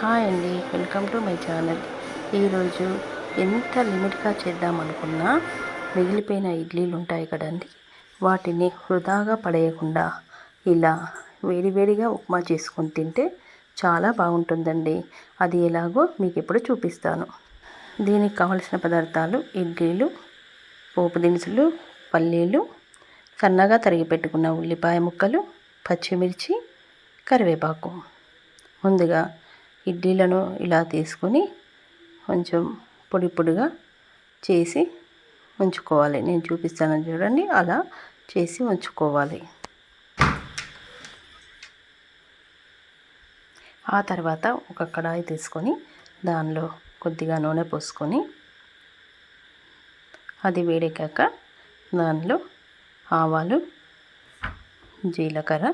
Hi అండి. Welcome to my channel. ఈరోజు ఎంత లిమిట్గా చేద్దాం అనుకున్నా మిగిలిపోయిన ఇడ్లీలు ఉంటాయి కదండి. వాటిని వృధాగా పడేయకుండా ఇలా వేడివేడిగా ఉప్మా చేసుకొని తింటే చాలా బాగుంటుందండి. అది ఎలాగో మీకు ఇప్పుడు చూపిస్తాను. దీనికి కావలసిన పదార్థాలు ఇడ్లీలు పోపు దినుసులు పల్లీలు సన్నగా తరిగి పెట్టుకున్న ఉల్లిపాయ ముక్కలు పచ్చిమిర్చి కరివేపాకు. ముందుగా ఇడ్లీలను ఇలా తీసుకొని కొంచెం పొడి పొడిగా చేసి ఉంచుకోవాలి. నేను చూపిస్తాను చూడండి. అలా చేసి ఉంచుకోవాలి. ఆ తర్వాత ఒక కడాయి తీసుకొని దానిలో కొద్దిగా నూనె పోసుకొని అది వేడెక్కాక దానిలో ఆవాలు జీలకర్ర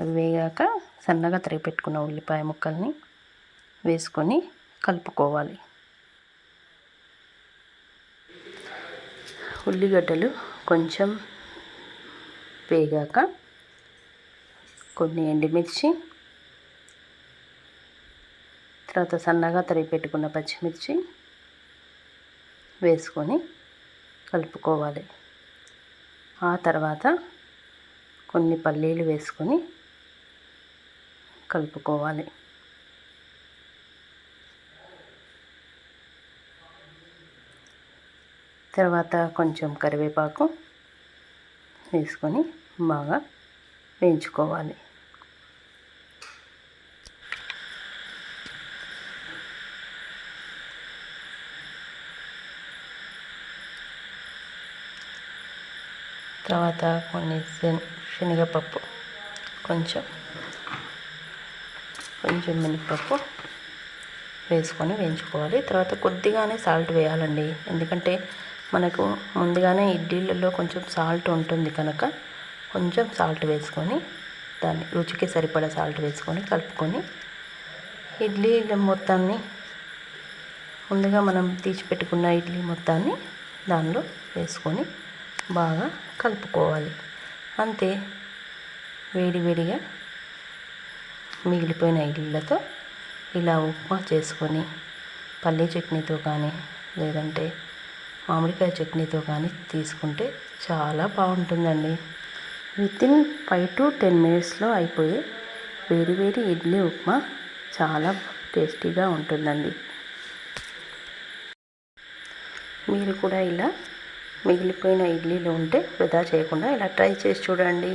అవి వేగాక సన్నగా తరిగి పెట్టుకున్న ఉల్లిపాయ ముక్కల్ని వేసుకొని కలుపుకోవాలి. ఉల్లిగడ్డలు కొంచెం వేగాక కొన్ని ఎండుమిర్చి తర్వాత సన్నగా తరిగి పెట్టుకున్న పచ్చిమిర్చి వేసుకొని కలుపుకోవాలి. ఆ తర్వాత కొన్ని పల్లీలు వేసుకొని కలుపుకోవాలి. తర్వాత కొంచెం కరివేపాకు వేసుకొని బాగా వేయించుకోవాలి. తర్వాత కొన్ని శనగపప్పు కొంచెం కొంచెం మినపప్పు వేసుకొని వేయించుకోవాలి. తర్వాత కొద్దిగానే సాల్ట్ వేయాలండి. ఎందుకంటే మనకు ముందుగానే ఇడ్లీలలో కొంచెం సాల్ట్ ఉంటుంది కనుక కొంచెం సాల్ట్ వేసుకొని దాన్ని రుచికి సరిపడా సాల్ట్ వేసుకొని కలుపుకొని ఇడ్లీ మొత్తాన్ని ముందుగా మనం తీసి పెట్టుకున్న ఇడ్లీ మొత్తాన్ని దానిలో వేసుకొని బాగా కలుపుకోవాలి. అంతే వేడి వేడిగా మిగిలిపోయిన ఇళ్ళతో ఇలా ఉప్మా చేసుకొని పల్లీ చట్నీతో కానీ లేదంటే మామిడికాయ చట్నీతో కానీ తీసుకుంటే చాలా బాగుంటుందండి. వితిన్ ఫైవ్ టు టెన్ మినిట్స్లో అయిపోయే వేడి వేడి ఇడ్లీ ఉప్మా చాలా టేస్టీగా ఉంటుందండి. మీరు కూడా ఇలా మిగిలిపోయిన ఇడ్లీలు ఉంటే వృధా చేయకుండా ఇలా ట్రై చేసి చూడండి.